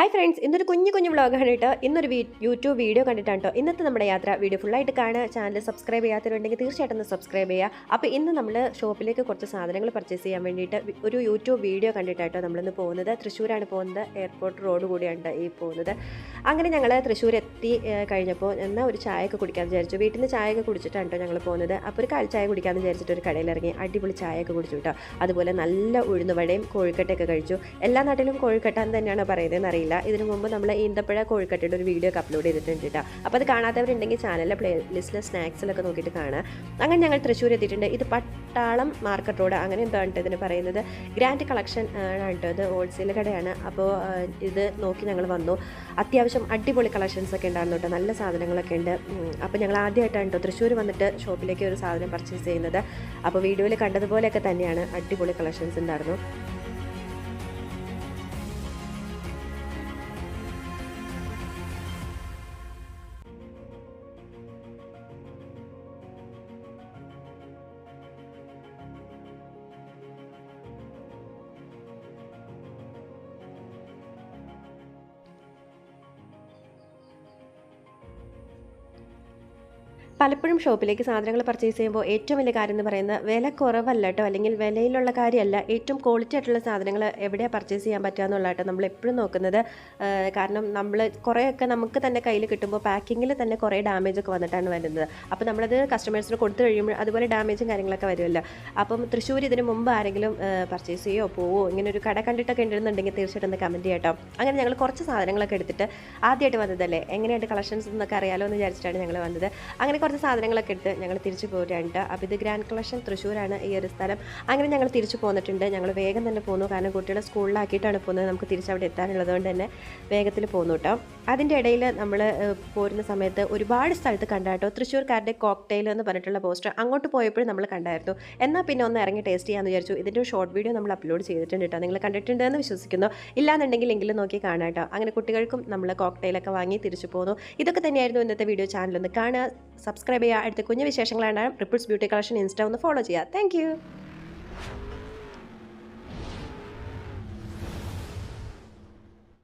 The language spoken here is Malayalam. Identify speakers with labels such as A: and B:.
A: ഹായ് ഫ്രണ്ട്സ് ഇന്നൊരു കുഞ്ഞു കുഞ്ഞു വ്ളോഗ് കണ്ടിട്ട് ഇന്നൊരു യൂട്യൂബ് വീഡിയോ കണ്ടിട്ടാണ് കേട്ടോ. ഇന്നത്തെ നമ്മുടെ യാത്ര വീഡിയോ ഫുള്ളായിട്ട് കാണുക. ചാനൽ സബ്സ്ക്രൈബ് ചെയ്യാത്തവരുണ്ടെങ്കിൽ തീർച്ചയായിട്ടും ഒന്ന് സബ്സ്ക്രൈബ് ചെയ്യുക. അപ്പോൾ ഇന്ന് നമ്മൾ ഷോപ്പിലേക്ക് കുറച്ച് സാധനങ്ങൾ പർച്ചേസ് ചെയ്യാൻ വേണ്ടിയിട്ട് ഒരു യൂട്യൂബ് വീഡിയോ കണ്ടിട്ടാട്ടോ നമ്മളിന്ന് പോകുന്നത്. തൃശ്ശൂരാണ് പോകുന്നത്. എയർപോർട്ട് റോഡ് കൂടിയാണ് ഈ പോകുന്നത്. അങ്ങനെ ഞങ്ങൾ തൃശ്ശൂർ എത്തി കഴിഞ്ഞപ്പോൾ എന്നാൽ ഒരു ചായയൊക്കെ കുടിക്കാൻ വിചാരിച്ചു. വീട്ടിൽ നിന്ന് ചായയൊക്കെ കുടിച്ചിട്ടാണ് കേട്ടോ ഞങ്ങൾ പോകുന്നത്. അപ്പോൾ ഒരു കാൽ ചായ കുടിക്കാമെന്ന് വിചാരിച്ചിട്ട് ഒരു കടയിൽ ഇറങ്ങി അടിപൊളി ചായയൊക്കെ കുടിച്ചു കേട്ടോ. അതുപോലെ നല്ല ഉഴുന്നുവടയും കോഴിക്കട്ടയൊക്കെ കഴിച്ചു. എല്ലാ നാട്ടിലും കോഴിക്കട്ട എന്ന് തന്നെയാണ് പറയുന്നതെന്ന് അറിയില്ല ഇതിനു മുമ്പ് നമ്മൾ ഈന്തപ്പഴ കോഴിക്കട്ടയുടെ ഒരു വീഡിയോ ഒക്കെ അപ്ലോഡ് ചെയ്തിട്ടുണ്ട് കേട്ടോ. അപ്പോൾ അത് കാണാത്തവരുണ്ടെങ്കിൽ ചാനലിലെ പ്ലേ ലിസ്റ്റിലെ സ്നാക്സിലൊക്കെ നോക്കിയിട്ട് കാണാം അങ്ങനെ ഞങ്ങൾ തൃശ്ശൂർ എത്തിയിട്ടുണ്ട്. ഇത് പട്ടാളം മാർക്കറ്റ് റോഡ് അങ്ങനെ എന്താണ് കേട്ടോ ഇതിന് പറയുന്നത്? ഗ്രാൻഡ് കളക്ഷൻ ആണ് കേട്ടോ ഇത്. ഹോൾസെയിൽ കടയാണ്. അപ്പോൾ ഇത് നോക്കി ഞങ്ങൾ വന്നു. അത്യാവശ്യം അടിപൊളി കളക്ഷൻസ് ഒക്കെ ഉണ്ടായിരുന്നു കേട്ടോ നല്ല സാധനങ്ങളൊക്കെ ഉണ്ട്. അപ്പോൾ ഞങ്ങൾ ആദ്യമായിട്ടാണ് കേട്ടോ തൃശ്ശൂർ വന്നിട്ട് ഷോപ്പിലേക്ക് ഒരു സാധനം പർച്ചേസ് ചെയ്യുന്നത്. അപ്പോൾ വീഡിയോയിൽ കണ്ടതുപോലെയൊക്കെ തന്നെയാണ്. അടിപൊളി കളക്ഷൻസ് ഉണ്ടായിരുന്നു. പലപ്പോഴും ഷോപ്പിലേക്ക് സാധനങ്ങൾ പർച്ചേസ് ചെയ്യുമ്പോൾ ഏറ്റവും വലിയ കാര്യം എന്ന് പറയുന്നത് വില കുറവല്ല കേട്ടോ. അല്ലെങ്കിൽ വിലയിലുള്ള കാര്യമല്ല. ഏറ്റവും ക്വാളിറ്റി ആയിട്ടുള്ള സാധനങ്ങൾ എവിടെയാണ് പർച്ചേസ് ചെയ്യാൻ പറ്റുക എന്നുള്ള നമ്മൾ എപ്പോഴും നോക്കുന്നത്. കാരണം നമ്മൾ കുറേയൊക്കെ നമുക്ക് തന്നെ കയ്യിൽ കിട്ടുമ്പോൾ പാക്കിങ്ങിൽ തന്നെ കുറേ ഡാമേജ് ഒക്കെ വന്നിട്ടാണ് വരുന്നത്. അപ്പോൾ നമ്മളത് കസ്റ്റമേഴ്സിന് കൊടുത്തു കഴിയുമ്പോൾ അതുപോലെ ഡാമേജും കാര്യങ്ങളൊക്കെ വരുമല്ലോ. അപ്പം തൃശ്ശൂർ ഇതിന് മുമ്പ് ആരെങ്കിലും പർച്ചേസ് ചെയ്യോ പോവോ ഇങ്ങനെ ഒരു കട കണ്ടിട്ടൊക്കെ ഉണ്ടെന്നുണ്ടെങ്കിൽ തീർച്ചയായിട്ടും ഒന്ന് കമന്റ് ചെയ്യട്ടോ അങ്ങനെ ഞങ്ങൾ കുറച്ച് സാധനങ്ങളൊക്കെ എടുത്തിട്ട് ആദ്യമായിട്ട് വന്നതല്ലേ? എങ്ങനെയായിട്ട് കളക്ഷൻസ് എന്നൊക്കെ അറിയാലോ എന്ന് വിചാരിച്ചിട്ടാണ് ഞങ്ങൾ വന്നത്. അങ്ങനെ കുറച്ച് സാധനങ്ങളൊക്കെ എടുത്ത് ഞങ്ങൾ തിരിച്ചു പോരുന്നുണ്ട് അപ്പോൾ ഇത് ഗ്രാൻഡ് കളക്ഷൻ തൃശ്ശൂരാണ് ഈ ഒരു സ്ഥലം. അങ്ങനെ ഞങ്ങൾ തിരിച്ചു പോന്നിട്ടുണ്ട്. ഞങ്ങൾ വേഗം തന്നെ പോന്നു. കാരണം കുട്ടികളെ സ്കൂളിലാക്കിയിട്ടാണ് പോകുന്നത്. നമുക്ക് തിരിച്ചവിടെ എത്താനുള്ളതുകൊണ്ട് തന്നെ വേഗത്തിൽ പോന്നു കേട്ടോ. അതിന്റെ ഇടയിൽ നമ്മൾ പോരുന്ന സമയത്ത് ഒരുപാട് സ്ഥലത്ത് കണ്ടാട്ടോ തൃശ്ശൂർക്കാരുടെ കോക്ടെയിൽ എന്ന് പറഞ്ഞിട്ടുള്ള പോസ്റ്റർ അങ്ങോട്ട് പോയപ്പോഴും നമ്മൾ കണ്ടായിരുന്നു. എന്നാൽ പിന്നെ ഒന്ന് ഇറങ്ങി ടേസ്റ്റ് ചെയ്യാമെന്ന് വിചാരിച്ചു. ഇതിന്റെ ഷോർട്ട് വീഡിയോ നമ്മൾ അപ്ലോഡ് ചെയ്തിട്ടുണ്ട് കേട്ടോ. നിങ്ങൾ കണ്ടിട്ടുണ്ടെന്ന് വിശ്വസിക്കുന്നു. ഇല്ലാന്നുണ്ടെങ്കിൽ എങ്കിലും നോക്കി കാണാം കേട്ടോ. അങ്ങനെ കുട്ടികൾക്കും നമ്മൾ കോക്ടെയിലൊക്കെ വാങ്ങി തിരിച്ചു പോന്നു. ഇതൊക്കെ തന്നെയായിരുന്നു ഇന്നത്തെ വീഡിയോ ചാനലൊന്ന് കാണുക കാണുക സബ്സ്ക്രൈബ് ചെയ്യുക അടുത്ത കുഞ്ഞു വിശേഷങ്ങളാണ് റിപ്പിൾസ് ബ്യൂട്ടി കളക്ഷൻ ഇൻസ്റ്റ ഒന്ന് ഫോളോ ചെയ്യുക താങ്ക്